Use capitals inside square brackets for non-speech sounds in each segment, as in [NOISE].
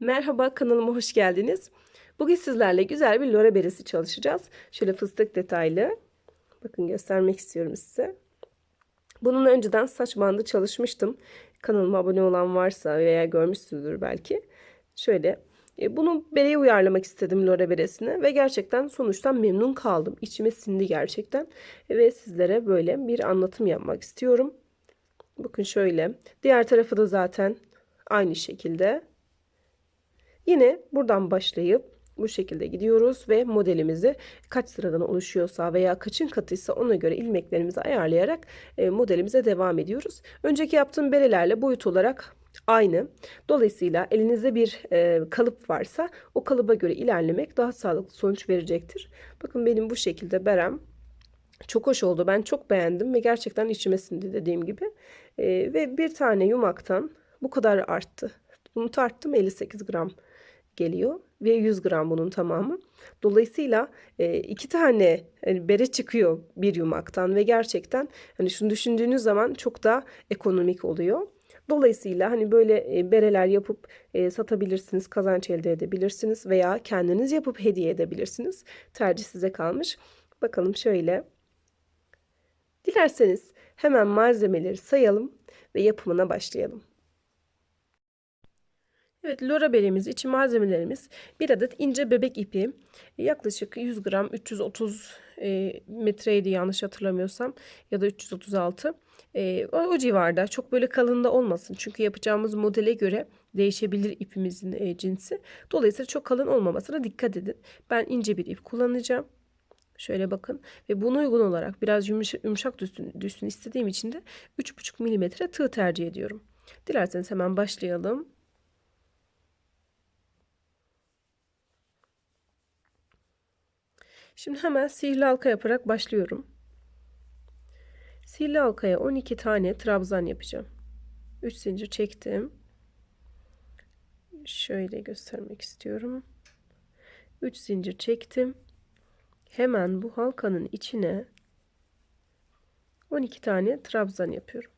Merhaba kanalıma hoş geldiniz. Bugün sizlerle güzel bir lora beresi çalışacağız. Şöyle fıstık detaylı. Bakın göstermek istiyorum size. Bunun önceden saç bandı çalışmıştım. Kanalıma abone olan varsa veya görmüşsünüzdür belki. Şöyle e, bunu bereye uyarlamak istedim lora beresine ve gerçekten sonuçtan memnun kaldım. İçime sindi gerçekten ve sizlere böyle bir anlatım yapmak istiyorum. Bakın şöyle. Diğer tarafı da zaten aynı şekilde. Yine buradan başlayıp bu şekilde gidiyoruz ve modelimizi kaç sıradan oluşuyorsa veya kaçın katıysa ona göre ilmeklerimizi ayarlayarak e, modelimize devam ediyoruz. Önceki yaptığım berelerle boyut olarak aynı. Dolayısıyla elinizde bir e, kalıp varsa o kalıba göre ilerlemek daha sağlıklı sonuç verecektir. Bakın benim bu şekilde berem çok hoş oldu. Ben çok beğendim ve gerçekten içime sindi dediğim gibi. E, ve bir tane yumaktan bu kadar arttı. Bunu tarttım 58 gram geliyor ve 100 gram bunun tamamı. Dolayısıyla e, iki tane hani bere çıkıyor bir yumaktan ve gerçekten hani şunu düşündüğünüz zaman çok daha ekonomik oluyor. Dolayısıyla hani böyle e, bereler yapıp e, satabilirsiniz, kazanç elde edebilirsiniz veya kendiniz yapıp hediye edebilirsiniz. Tercih size kalmış. Bakalım şöyle. Dilerseniz hemen malzemeleri sayalım ve yapımına başlayalım. Evet, lora beremiz için malzemelerimiz bir adet ince bebek ipi, yaklaşık 100 gram 330 e, metreydi yanlış hatırlamıyorsam ya da 336 e, o, o civarda çok böyle kalında olmasın çünkü yapacağımız modele göre değişebilir ipimizin e, cinsi. Dolayısıyla çok kalın olmamasına dikkat edin. Ben ince bir ip kullanacağım. Şöyle bakın ve buna uygun olarak biraz yumuşak, yumuşak düşsün, düşsün istediğim için de 3,5 milimetre tığ tercih ediyorum. Dilerseniz hemen başlayalım. Şimdi hemen sihirli halka yaparak başlıyorum. Sihirli halkaya 12 tane trabzan yapacağım. 3 zincir çektim. Şöyle göstermek istiyorum. 3 zincir çektim. Hemen bu halkanın içine 12 tane trabzan yapıyorum.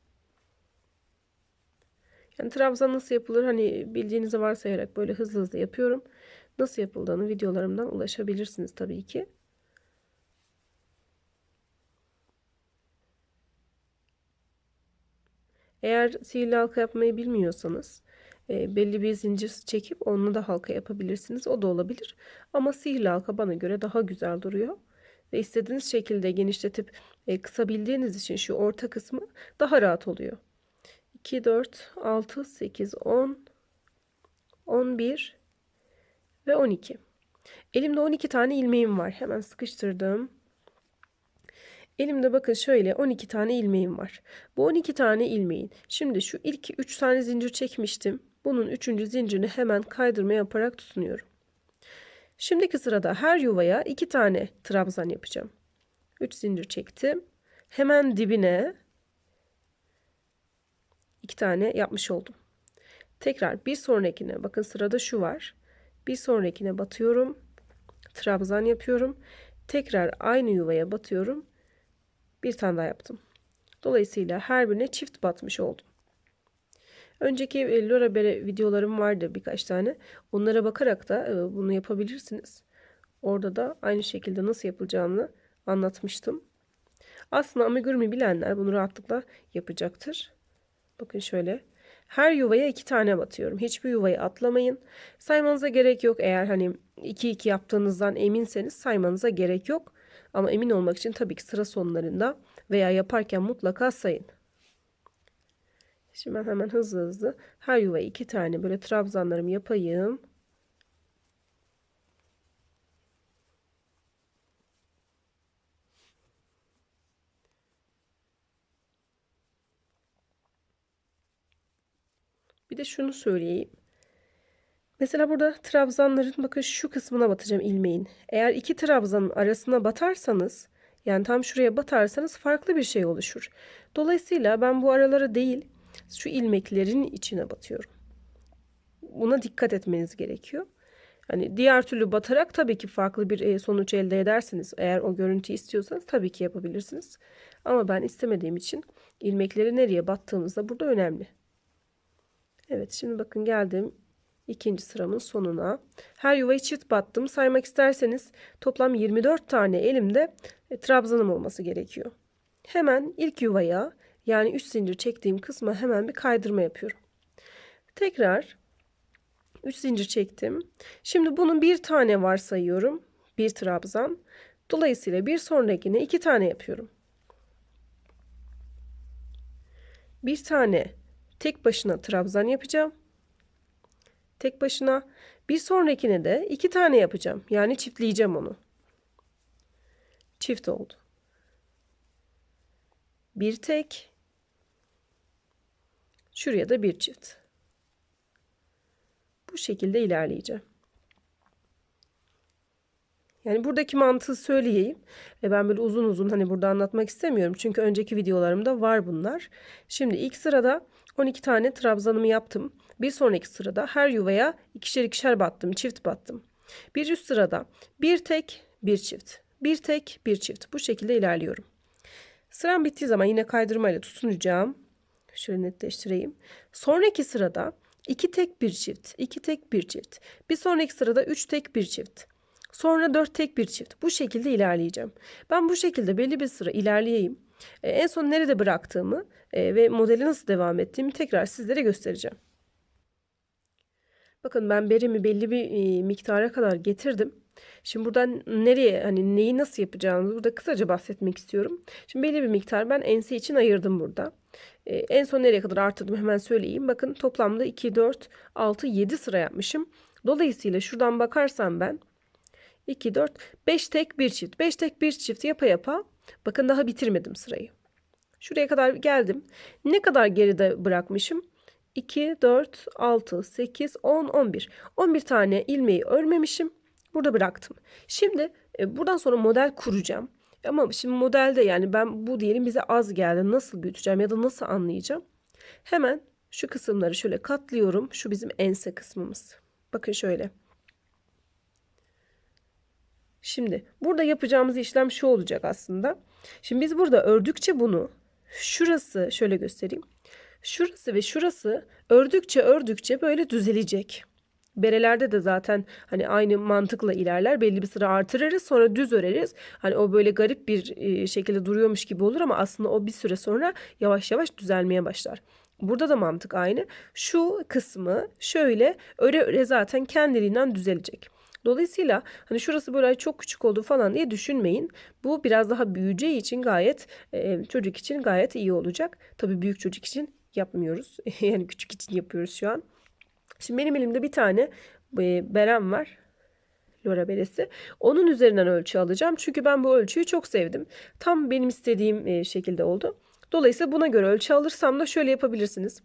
Yani trabzan nasıl yapılır hani bildiğinizi varsayarak böyle hızlı hızlı yapıyorum. Nasıl yapıldığını videolarımdan ulaşabilirsiniz tabii ki. Eğer sihirli halka yapmayı bilmiyorsanız e, belli bir zincir çekip onunla da halka yapabilirsiniz. O da olabilir. Ama sihirli halka bana göre daha güzel duruyor. Ve istediğiniz şekilde genişletip e, kısabildiğiniz için şu orta kısmı daha rahat oluyor. 2, 4, 6, 8, 10, 11 ve 12. Elimde 12 tane ilmeğim var. Hemen sıkıştırdım. Elimde bakın şöyle 12 tane ilmeğim var. Bu 12 tane ilmeğin şimdi şu ilk 3 tane zincir çekmiştim. Bunun 3. zincirini hemen kaydırma yaparak tutunuyorum. Şimdiki sırada her yuvaya 2 tane trabzan yapacağım. 3 zincir çektim. Hemen dibine 2 tane yapmış oldum. Tekrar bir sonrakine bakın sırada şu var. Bir sonrakine batıyorum. Trabzan yapıyorum. Tekrar aynı yuvaya batıyorum bir tane daha yaptım. Dolayısıyla her birine çift batmış oldum. Önceki e, Lora Bere videolarım vardı birkaç tane. Onlara bakarak da e, bunu yapabilirsiniz. Orada da aynı şekilde nasıl yapılacağını anlatmıştım. Aslında amigurumi bilenler bunu rahatlıkla yapacaktır. Bakın şöyle. Her yuvaya iki tane batıyorum. Hiçbir yuvayı atlamayın. Saymanıza gerek yok. Eğer hani iki iki yaptığınızdan eminseniz saymanıza gerek yok. Ama emin olmak için tabii ki sıra sonlarında veya yaparken mutlaka sayın. Şimdi ben hemen hızlı hızlı her yuvaya iki tane böyle trabzanlarımı yapayım. Bir de şunu söyleyeyim. Mesela burada trabzanların bakın şu kısmına batacağım ilmeğin. Eğer iki trabzanın arasına batarsanız yani tam şuraya batarsanız farklı bir şey oluşur. Dolayısıyla ben bu aralara değil şu ilmeklerin içine batıyorum. Buna dikkat etmeniz gerekiyor. Hani diğer türlü batarak tabii ki farklı bir e, sonuç elde edersiniz. Eğer o görüntü istiyorsanız tabii ki yapabilirsiniz. Ama ben istemediğim için ilmekleri nereye battığımız da burada önemli. Evet şimdi bakın geldim ikinci sıramın sonuna. Her yuvayı çift battım. Saymak isterseniz toplam 24 tane elimde e, trabzanım olması gerekiyor. Hemen ilk yuvaya yani 3 zincir çektiğim kısma hemen bir kaydırma yapıyorum. Tekrar 3 zincir çektim. Şimdi bunun bir tane varsayıyorum. Bir trabzan. Dolayısıyla bir sonrakine iki tane yapıyorum. Bir tane tek başına trabzan yapacağım. Tek başına. Bir sonrakine de iki tane yapacağım. Yani çiftleyeceğim onu. Çift oldu. Bir tek. Şuraya da bir çift. Bu şekilde ilerleyeceğim. Yani buradaki mantığı söyleyeyim. Ve ben böyle uzun uzun hani burada anlatmak istemiyorum. Çünkü önceki videolarımda var bunlar. Şimdi ilk sırada 12 tane trabzanımı yaptım. Bir sonraki sırada her yuvaya ikişer ikişer battım. Çift battım. Bir üst sırada bir tek bir çift. Bir tek bir çift. Bu şekilde ilerliyorum. Sıram bittiği zaman yine kaydırmayla tutunacağım. Şöyle netleştireyim. Sonraki sırada iki tek bir çift. iki tek bir çift. Bir sonraki sırada üç tek bir çift. Sonra 4 tek bir çift. Bu şekilde ilerleyeceğim. Ben bu şekilde belli bir sıra ilerleyeyim. Ee, en son nerede bıraktığımı e, ve modeli nasıl devam ettiğimi tekrar sizlere göstereceğim. Bakın ben berimi belli bir e, miktara kadar getirdim. Şimdi buradan nereye hani neyi nasıl yapacağımızı burada kısaca bahsetmek istiyorum. Şimdi belli bir miktar ben ense için ayırdım burada. Ee, en son nereye kadar arttırdım hemen söyleyeyim. Bakın toplamda 2, 4, 6, 7 sıra yapmışım. Dolayısıyla şuradan bakarsam ben 2, 4, 5 tek bir çift. 5 tek bir çift yapa yapa bakın daha bitirmedim sırayı. Şuraya kadar geldim. Ne kadar geride bırakmışım? 2, 4, 6, 8, 10, 11. 11 tane ilmeği örmemişim. Burada bıraktım. Şimdi e, buradan sonra model kuracağım. Ama şimdi modelde yani ben bu diyelim bize az geldi. Nasıl büyüteceğim ya da nasıl anlayacağım? Hemen şu kısımları şöyle katlıyorum. Şu bizim ense kısmımız. Bakın şöyle. Şimdi burada yapacağımız işlem şu olacak aslında. Şimdi biz burada ördükçe bunu şurası şöyle göstereyim. Şurası ve şurası ördükçe ördükçe böyle düzelecek. Berelerde de zaten hani aynı mantıkla ilerler. Belli bir sıra artırırız sonra düz öreriz. Hani o böyle garip bir e, şekilde duruyormuş gibi olur ama aslında o bir süre sonra yavaş yavaş düzelmeye başlar. Burada da mantık aynı. Şu kısmı şöyle öre öre zaten kendiliğinden düzelecek. Dolayısıyla hani şurası böyle çok küçük oldu falan diye düşünmeyin. Bu biraz daha büyüyeceği için gayet e, çocuk için gayet iyi olacak. Tabii büyük çocuk için yapmıyoruz. [LAUGHS] yani küçük için yapıyoruz şu an. Şimdi benim elimde bir tane e, berem var. Lora beresi. Onun üzerinden ölçü alacağım. Çünkü ben bu ölçüyü çok sevdim. Tam benim istediğim e, şekilde oldu. Dolayısıyla buna göre ölçü alırsam da şöyle yapabilirsiniz.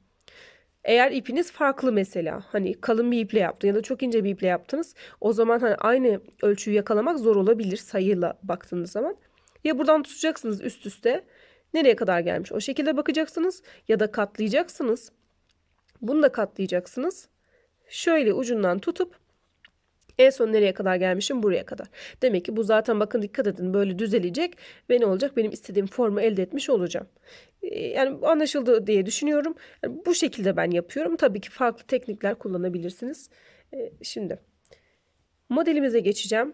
Eğer ipiniz farklı mesela hani kalın bir iple yaptın ya da çok ince bir iple yaptınız o zaman hani aynı ölçüyü yakalamak zor olabilir sayıyla baktığınız zaman. Ya buradan tutacaksınız üst üste nereye kadar gelmiş o şekilde bakacaksınız ya da katlayacaksınız. Bunu da katlayacaksınız. Şöyle ucundan tutup en son nereye kadar gelmişim? Buraya kadar. Demek ki bu zaten bakın dikkat edin böyle düzelecek ve ne olacak? Benim istediğim formu elde etmiş olacağım. Ee, yani anlaşıldı diye düşünüyorum. Yani bu şekilde ben yapıyorum. Tabii ki farklı teknikler kullanabilirsiniz. Ee, şimdi modelimize geçeceğim.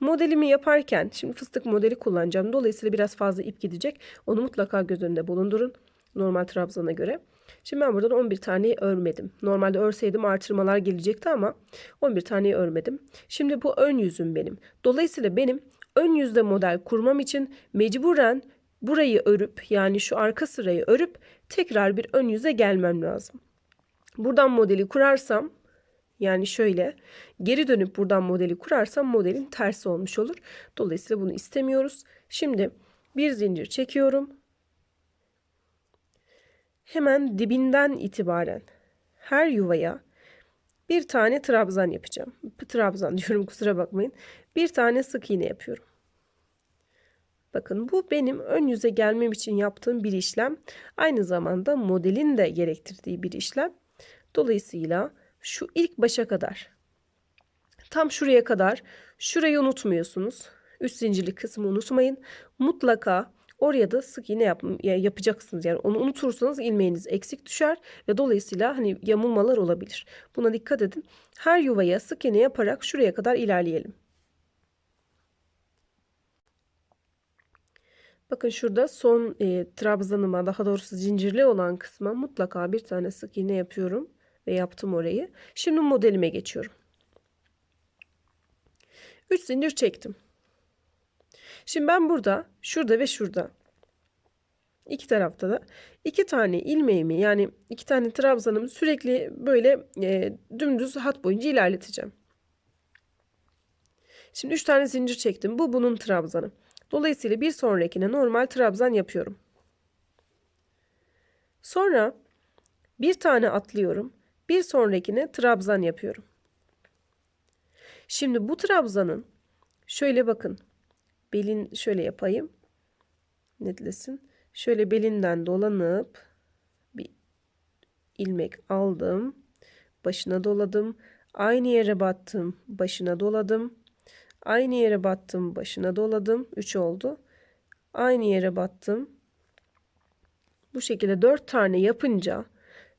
Modelimi yaparken şimdi fıstık modeli kullanacağım. Dolayısıyla biraz fazla ip gidecek. Onu mutlaka göz önünde bulundurun. Normal trabzana göre. Şimdi ben buradan 11 taneyi örmedim. Normalde örseydim artırmalar gelecekti ama 11 taneyi örmedim. Şimdi bu ön yüzüm benim. Dolayısıyla benim ön yüzde model kurmam için mecburen burayı örüp yani şu arka sırayı örüp tekrar bir ön yüze gelmem lazım. Buradan modeli kurarsam yani şöyle geri dönüp buradan modeli kurarsam modelin tersi olmuş olur. Dolayısıyla bunu istemiyoruz. Şimdi bir zincir çekiyorum hemen dibinden itibaren her yuvaya bir tane trabzan yapacağım. Trabzan diyorum kusura bakmayın. Bir tane sık iğne yapıyorum. Bakın bu benim ön yüze gelmem için yaptığım bir işlem. Aynı zamanda modelin de gerektirdiği bir işlem. Dolayısıyla şu ilk başa kadar tam şuraya kadar şurayı unutmuyorsunuz. Üst zincirli kısmı unutmayın. Mutlaka Oraya da sık iğne yap, ya- yapacaksınız. Yani onu unutursanız ilmeğiniz eksik düşer ve dolayısıyla hani yamulmalar olabilir. Buna dikkat edin. Her yuvaya sık iğne yaparak şuraya kadar ilerleyelim. Bakın şurada son e, trabzanıma daha doğrusu zincirli olan kısma mutlaka bir tane sık iğne yapıyorum ve yaptım orayı. Şimdi modelime geçiyorum. 3 zincir çektim. Şimdi ben burada, şurada ve şurada iki tarafta da iki tane ilmeğimi yani iki tane trabzanımı sürekli böyle e, dümdüz hat boyunca ilerleteceğim. Şimdi üç tane zincir çektim. Bu bunun trabzanı. Dolayısıyla bir sonrakine normal trabzan yapıyorum. Sonra bir tane atlıyorum. Bir sonrakine trabzan yapıyorum. Şimdi bu trabzanın şöyle bakın. Belin şöyle yapayım. Netlesin. Şöyle belinden dolanıp bir ilmek aldım. Başına doladım. Aynı yere battım. Başına doladım. Aynı yere battım. Başına doladım. 3 oldu. Aynı yere battım. Bu şekilde 4 tane yapınca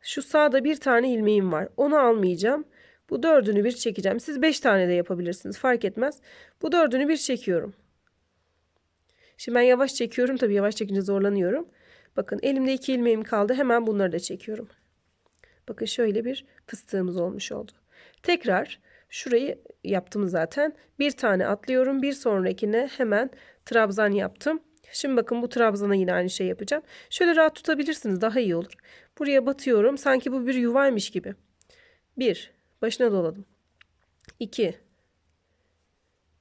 şu sağda bir tane ilmeğim var. Onu almayacağım. Bu dördünü bir çekeceğim. Siz 5 tane de yapabilirsiniz. Fark etmez. Bu dördünü bir çekiyorum. Şimdi ben yavaş çekiyorum. Tabii yavaş çekince zorlanıyorum. Bakın elimde iki ilmeğim kaldı. Hemen bunları da çekiyorum. Bakın şöyle bir fıstığımız olmuş oldu. Tekrar şurayı yaptım zaten. Bir tane atlıyorum. Bir sonrakine hemen trabzan yaptım. Şimdi bakın bu trabzana yine aynı şey yapacağım. Şöyle rahat tutabilirsiniz. Daha iyi olur. Buraya batıyorum. Sanki bu bir yuvaymış gibi. Bir. Başına doladım. 2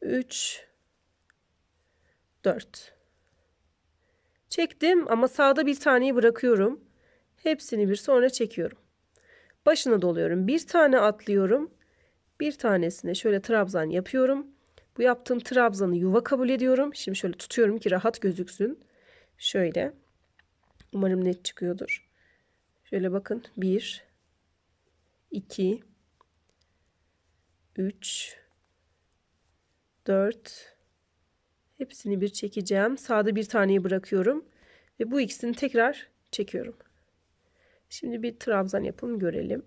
3 4 Çektim ama sağda bir taneyi bırakıyorum. Hepsini bir sonra çekiyorum. Başına doluyorum. Bir tane atlıyorum. Bir tanesine şöyle trabzan yapıyorum. Bu yaptığım trabzanı yuva kabul ediyorum. Şimdi şöyle tutuyorum ki rahat gözüksün. Şöyle. Umarım net çıkıyordur. Şöyle bakın. 1 2 3 4 hepsini bir çekeceğim. Sağda bir taneyi bırakıyorum ve bu ikisini tekrar çekiyorum. Şimdi bir trabzan yapalım görelim.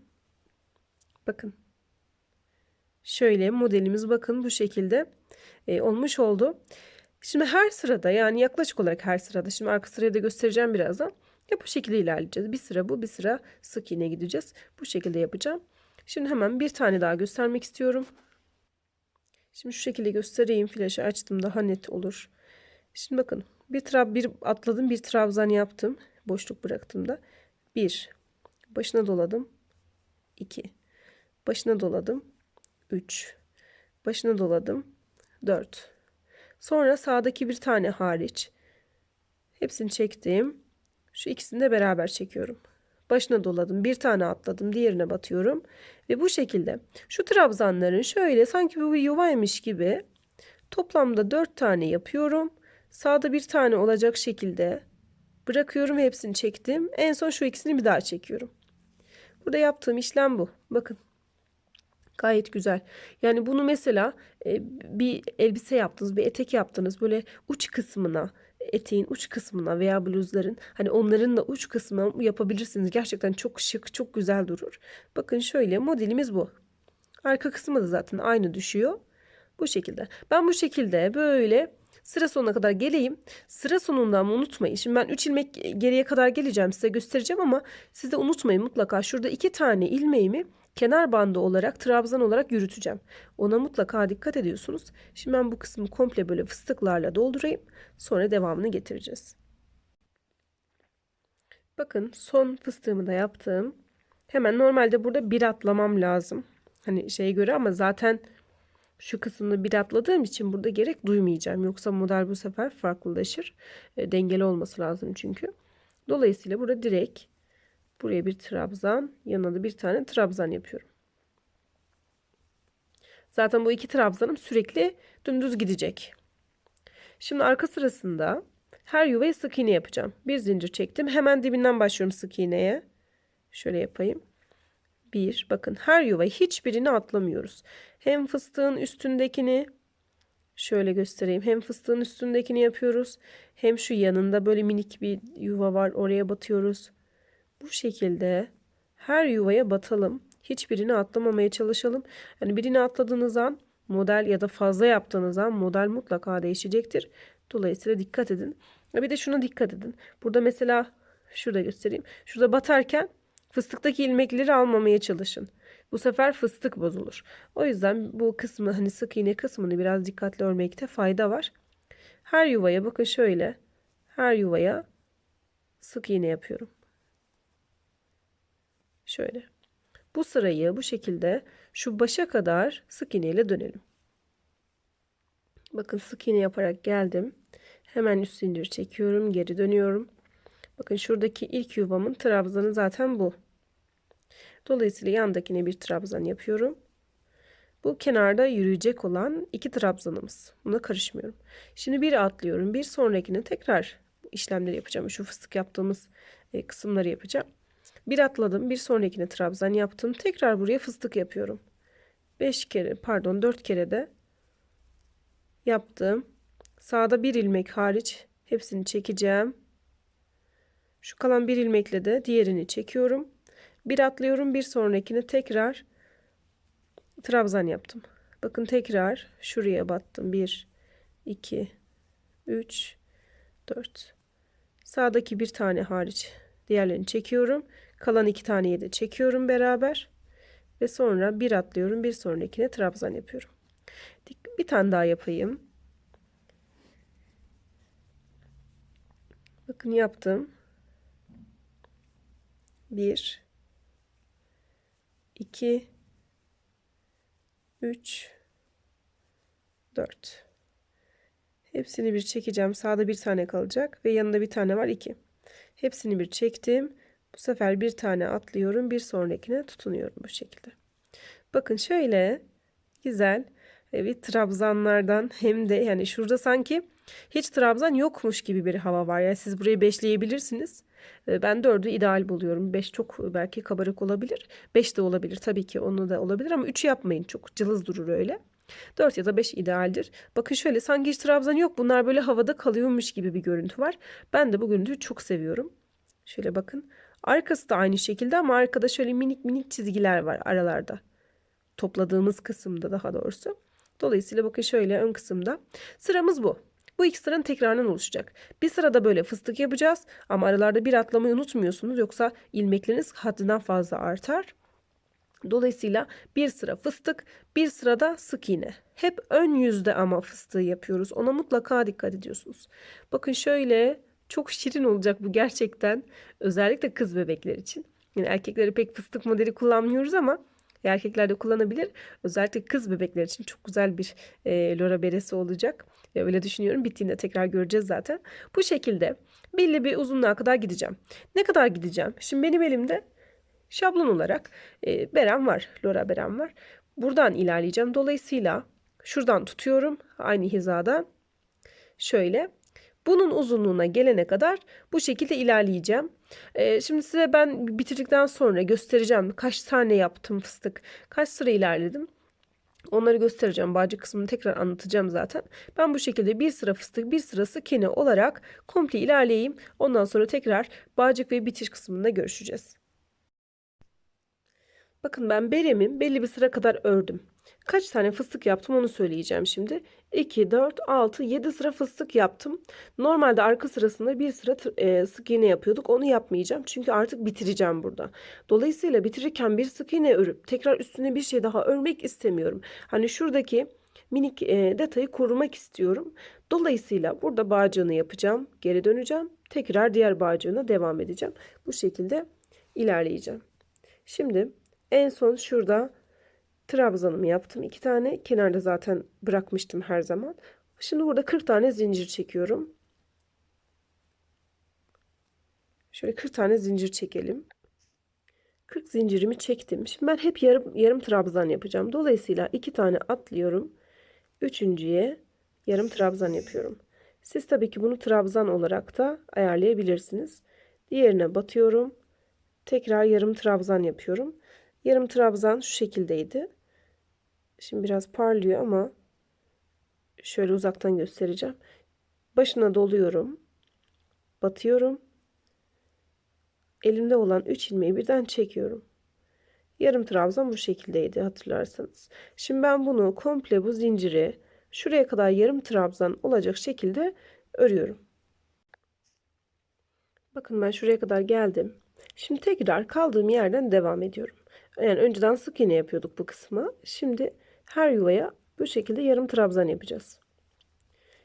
Bakın. Şöyle modelimiz bakın bu şekilde e, olmuş oldu. Şimdi her sırada yani yaklaşık olarak her sırada şimdi arka sırayı da göstereceğim birazdan. Ya bu şekilde ilerleyeceğiz. Bir sıra bu bir sıra sık iğne gideceğiz. Bu şekilde yapacağım. Şimdi hemen bir tane daha göstermek istiyorum. Şimdi şu şekilde göstereyim. Flaşı açtım daha net olur. Şimdi bakın bir trab bir atladım bir trabzan yaptım. Boşluk bıraktım da. Bir başına doladım. 2 başına doladım. 3 başına doladım. 4 sonra sağdaki bir tane hariç hepsini çektim. Şu ikisini de beraber çekiyorum başına doladım. Bir tane atladım. Diğerine batıyorum. Ve bu şekilde şu trabzanların şöyle sanki bu bir yuvaymış gibi toplamda dört tane yapıyorum. Sağda bir tane olacak şekilde bırakıyorum hepsini çektim. En son şu ikisini bir daha çekiyorum. Burada yaptığım işlem bu. Bakın. Gayet güzel. Yani bunu mesela e, bir elbise yaptınız, bir etek yaptınız. Böyle uç kısmına eteğin uç kısmına veya bluzların hani onların da uç kısmına yapabilirsiniz. Gerçekten çok şık, çok güzel durur. Bakın şöyle modelimiz bu. Arka kısmı da zaten aynı düşüyor. Bu şekilde. Ben bu şekilde böyle sıra sonuna kadar geleyim. Sıra sonundan unutmayın. Şimdi ben 3 ilmek geriye kadar geleceğim size göstereceğim ama siz de unutmayın mutlaka şurada 2 tane ilmeğimi kenar bandı olarak trabzan olarak yürüteceğim. Ona mutlaka dikkat ediyorsunuz. Şimdi ben bu kısmı komple böyle fıstıklarla doldurayım. Sonra devamını getireceğiz. Bakın son fıstığımı da yaptım. Hemen normalde burada bir atlamam lazım. Hani şeye göre ama zaten şu kısmını bir atladığım için burada gerek duymayacağım. Yoksa model bu sefer farklılaşır. E, dengeli olması lazım çünkü. Dolayısıyla burada direkt buraya bir trabzan yanına da bir tane trabzan yapıyorum. Zaten bu iki trabzanım sürekli dümdüz gidecek. Şimdi arka sırasında her yuvaya sık iğne yapacağım. Bir zincir çektim. Hemen dibinden başlıyorum sık iğneye. Şöyle yapayım. Bir, bakın her yuva hiçbirini atlamıyoruz. Hem fıstığın üstündekini Şöyle göstereyim. Hem fıstığın üstündekini yapıyoruz. Hem şu yanında böyle minik bir yuva var. Oraya batıyoruz. Bu şekilde her yuvaya batalım. Hiçbirini atlamamaya çalışalım. Yani birini atladığınız an model ya da fazla yaptığınız an model mutlaka değişecektir. Dolayısıyla dikkat edin. Bir de şuna dikkat edin. Burada mesela şurada göstereyim. Şurada batarken fıstıktaki ilmekleri almamaya çalışın. Bu sefer fıstık bozulur. O yüzden bu kısmı hani sık iğne kısmını biraz dikkatli örmekte fayda var. Her yuvaya bakın şöyle. Her yuvaya sık iğne yapıyorum. Şöyle. Bu sırayı bu şekilde şu başa kadar sık iğne ile dönelim. Bakın sık iğne yaparak geldim. Hemen üst zincir çekiyorum, geri dönüyorum. Bakın şuradaki ilk yuvamın trabzanı zaten bu. Dolayısıyla yandakine bir trabzan yapıyorum. Bu kenarda yürüyecek olan iki trabzanımız. Buna karışmıyorum. Şimdi bir atlıyorum. Bir sonrakine tekrar işlemleri yapacağım. Şu fıstık yaptığımız e, kısımları yapacağım. Bir atladım. Bir sonrakine trabzan yaptım. Tekrar buraya fıstık yapıyorum. 5 kere pardon 4 kere de yaptım. Sağda bir ilmek hariç hepsini çekeceğim. Şu kalan bir ilmekle de diğerini çekiyorum. Bir atlıyorum bir sonrakine tekrar trabzan yaptım. Bakın tekrar şuraya battım. 1 2 3 4 Sağdaki bir tane hariç diğerlerini çekiyorum. Kalan iki taneyi de çekiyorum beraber. Ve sonra bir atlıyorum. Bir sonrakine trabzan yapıyorum. Bir tane daha yapayım. Bakın yaptım. 1 2 3 4 Hepsini bir çekeceğim. Sağda bir tane kalacak ve yanında bir tane var 2. Hepsini bir çektim. Bu sefer bir tane atlıyorum. Bir sonrakine tutunuyorum bu şekilde. Bakın şöyle güzel bir trabzanlardan [LAUGHS] hem de yani şurada sanki hiç trabzan yokmuş gibi bir hava var. Yani siz burayı beşleyebilirsiniz. Ee, ben dördü ideal buluyorum. Beş çok belki kabarık olabilir. Beş de olabilir tabii ki onu da olabilir ama üç yapmayın. Çok cılız durur öyle. 4 ya da 5 idealdir. Bakın şöyle sanki hiç trabzan yok. Bunlar böyle havada kalıyormuş gibi bir görüntü var. Ben de bu görüntüyü çok seviyorum. Şöyle bakın. Arkası da aynı şekilde ama arkada şöyle minik minik çizgiler var aralarda. Topladığımız kısımda daha doğrusu. Dolayısıyla bakın şöyle ön kısımda. Sıramız bu. Bu iki sıranın tekrarından oluşacak. Bir sırada böyle fıstık yapacağız ama aralarda bir atlamayı unutmuyorsunuz yoksa ilmekleriniz haddinden fazla artar. Dolayısıyla bir sıra fıstık, bir sırada sık iğne. Hep ön yüzde ama fıstığı yapıyoruz. Ona mutlaka dikkat ediyorsunuz. Bakın şöyle çok şirin olacak bu gerçekten. Özellikle kız bebekler için. Yani erkekleri pek fıstık modeli kullanmıyoruz ama erkekler de kullanabilir. Özellikle kız bebekler için çok güzel bir e, lora beresi olacak. Ve öyle düşünüyorum. Bittiğinde tekrar göreceğiz zaten. Bu şekilde belli bir uzunluğa kadar gideceğim. Ne kadar gideceğim? Şimdi benim elimde şablon olarak e, berem var. Lora berem var. Buradan ilerleyeceğim. Dolayısıyla şuradan tutuyorum. Aynı hizada. Şöyle. Bunun uzunluğuna gelene kadar bu şekilde ilerleyeceğim. Ee, şimdi size ben bitirdikten sonra göstereceğim kaç tane yaptım fıstık, kaç sıra ilerledim. Onları göstereceğim. Bağcık kısmını tekrar anlatacağım zaten. Ben bu şekilde bir sıra fıstık, bir sırası kene olarak komple ilerleyeyim. Ondan sonra tekrar bağcık ve bitiş kısmında görüşeceğiz. Bakın ben beremin belli bir sıra kadar ördüm. Kaç tane fıstık yaptım onu söyleyeceğim şimdi. 2, 4, 6, 7 sıra fıstık yaptım. Normalde arka sırasında bir sıra e, sık iğne yapıyorduk. Onu yapmayacağım. Çünkü artık bitireceğim burada. Dolayısıyla bitirirken bir sık iğne örüp tekrar üstüne bir şey daha örmek istemiyorum. Hani şuradaki minik e, detayı korumak istiyorum. Dolayısıyla burada bağcığını yapacağım. Geri döneceğim. Tekrar diğer bağcığına devam edeceğim. Bu şekilde ilerleyeceğim. Şimdi en son şurada trabzanımı yaptım. iki tane kenarda zaten bırakmıştım her zaman. Şimdi burada 40 tane zincir çekiyorum. Şöyle 40 tane zincir çekelim. 40 zincirimi çektim. Şimdi ben hep yarım, yarım trabzan yapacağım. Dolayısıyla iki tane atlıyorum. Üçüncüye yarım trabzan yapıyorum. Siz tabii ki bunu trabzan olarak da ayarlayabilirsiniz. Diğerine batıyorum. Tekrar yarım trabzan yapıyorum. Yarım trabzan şu şekildeydi. Şimdi biraz parlıyor ama şöyle uzaktan göstereceğim. Başına doluyorum. Batıyorum. Elimde olan 3 ilmeği birden çekiyorum. Yarım trabzan bu şekildeydi hatırlarsanız. Şimdi ben bunu komple bu zinciri şuraya kadar yarım trabzan olacak şekilde örüyorum. Bakın ben şuraya kadar geldim. Şimdi tekrar kaldığım yerden devam ediyorum. Yani önceden sık iğne yapıyorduk bu kısmı. Şimdi her yuvaya bu şekilde yarım trabzan yapacağız.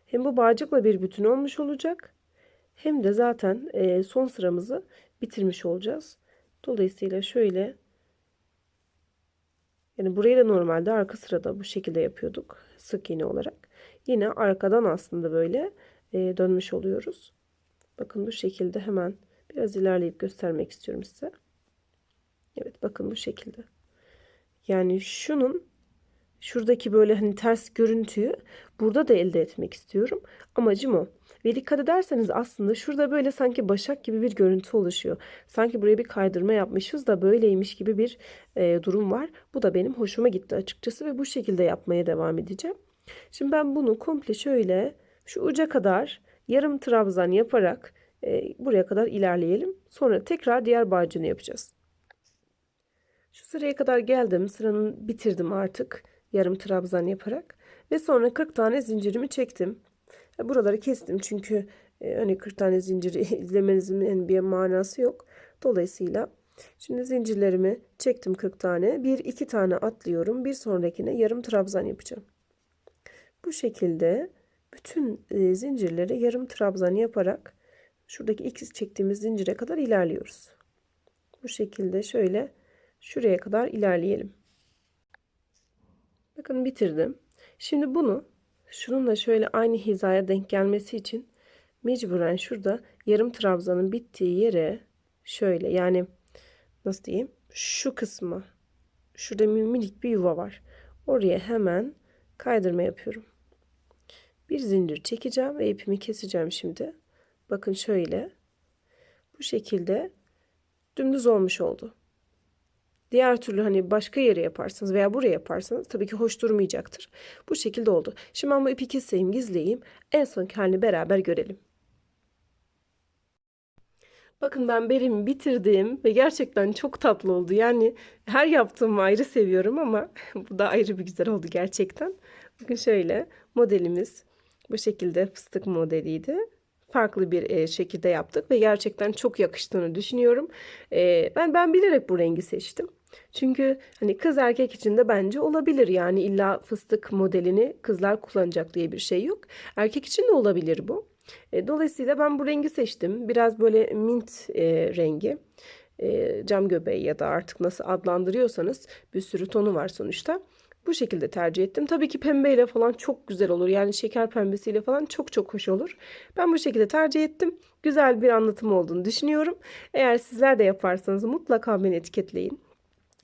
Hem bu bağcıkla bir bütün olmuş olacak. Hem de zaten e, son sıramızı bitirmiş olacağız. Dolayısıyla şöyle yani burayı da normalde arka sırada bu şekilde yapıyorduk. Sık iğne olarak. Yine arkadan aslında böyle e, dönmüş oluyoruz. Bakın bu şekilde hemen biraz ilerleyip göstermek istiyorum size. Evet bakın bu şekilde. Yani şunun şuradaki böyle hani ters görüntüyü burada da elde etmek istiyorum. Amacım o. Ve dikkat ederseniz aslında şurada böyle sanki başak gibi bir görüntü oluşuyor. Sanki buraya bir kaydırma yapmışız da böyleymiş gibi bir e, durum var. Bu da benim hoşuma gitti açıkçası ve bu şekilde yapmaya devam edeceğim. Şimdi ben bunu komple şöyle şu uca kadar yarım trabzan yaparak e, buraya kadar ilerleyelim. Sonra tekrar diğer bağcını yapacağız. Şu sıraya kadar geldim. Sıranın bitirdim artık. Yarım trabzan yaparak. Ve sonra 40 tane zincirimi çektim. Buraları kestim çünkü e, hani 40 tane zinciri [LAUGHS] izlemenizin bir manası yok. Dolayısıyla şimdi zincirlerimi çektim 40 tane. Bir iki tane atlıyorum. Bir sonrakine yarım trabzan yapacağım. Bu şekilde bütün e, zincirleri yarım trabzan yaparak şuradaki ilk çektiğimiz zincire kadar ilerliyoruz. Bu şekilde şöyle şuraya kadar ilerleyelim. Bakın bitirdim. Şimdi bunu şununla şöyle aynı hizaya denk gelmesi için mecburen şurada yarım trabzanın bittiği yere şöyle yani nasıl diyeyim şu kısmı şurada minik bir yuva var. Oraya hemen kaydırma yapıyorum. Bir zincir çekeceğim ve ipimi keseceğim şimdi. Bakın şöyle. Bu şekilde dümdüz olmuş oldu. Diğer türlü hani başka yere yaparsanız veya buraya yaparsanız tabii ki hoş durmayacaktır. Bu şekilde oldu. Şimdi ben bu ipi keseyim, gizleyeyim. En son halini beraber görelim. Bakın ben berimi bitirdim ve gerçekten çok tatlı oldu. Yani her yaptığımı ayrı seviyorum ama [LAUGHS] bu da ayrı bir güzel oldu gerçekten. Bakın şöyle modelimiz bu şekilde fıstık modeliydi farklı bir e, şekilde yaptık ve gerçekten çok yakıştığını düşünüyorum. E, ben ben bilerek bu rengi seçtim. Çünkü hani kız erkek için de bence olabilir yani illa fıstık modelini kızlar kullanacak diye bir şey yok. Erkek için de olabilir bu. E, dolayısıyla ben bu rengi seçtim. Biraz böyle mint e, rengi. E, cam göbeği ya da artık nasıl adlandırıyorsanız bir sürü tonu var sonuçta. Bu şekilde tercih ettim. Tabii ki pembeyle falan çok güzel olur. Yani şeker pembesiyle falan çok çok hoş olur. Ben bu şekilde tercih ettim. Güzel bir anlatım olduğunu düşünüyorum. Eğer sizler de yaparsanız mutlaka beni etiketleyin.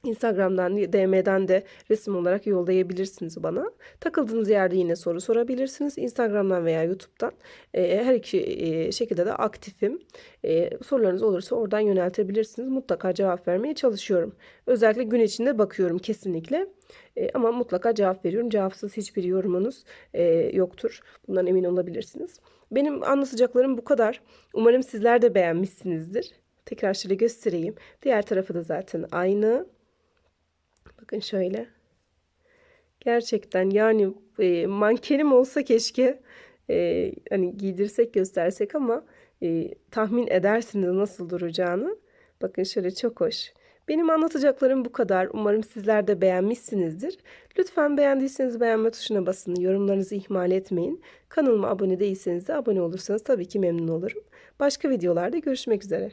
Instagram'dan, DM'den de resim olarak yollayabilirsiniz bana. Takıldığınız yerde yine soru sorabilirsiniz. Instagram'dan veya YouTube'dan e, her iki e, şekilde de aktifim. E, sorularınız olursa oradan yöneltebilirsiniz. Mutlaka cevap vermeye çalışıyorum. Özellikle gün içinde bakıyorum kesinlikle. E, ama mutlaka cevap veriyorum. Cevapsız hiçbir yorumunuz e, yoktur. Bundan emin olabilirsiniz. Benim anlatacaklarım bu kadar. Umarım sizler de beğenmişsinizdir. Tekrar şöyle göstereyim. Diğer tarafı da zaten aynı. Bakın şöyle. Gerçekten yani e, mankenim olsa keşke e, hani giydirsek göstersek ama e, tahmin edersiniz nasıl duracağını. Bakın şöyle çok hoş. Benim anlatacaklarım bu kadar. Umarım sizler de beğenmişsinizdir. Lütfen beğendiyseniz beğenme tuşuna basın. Yorumlarınızı ihmal etmeyin. Kanalıma abone değilseniz de abone olursanız tabii ki memnun olurum. Başka videolarda görüşmek üzere.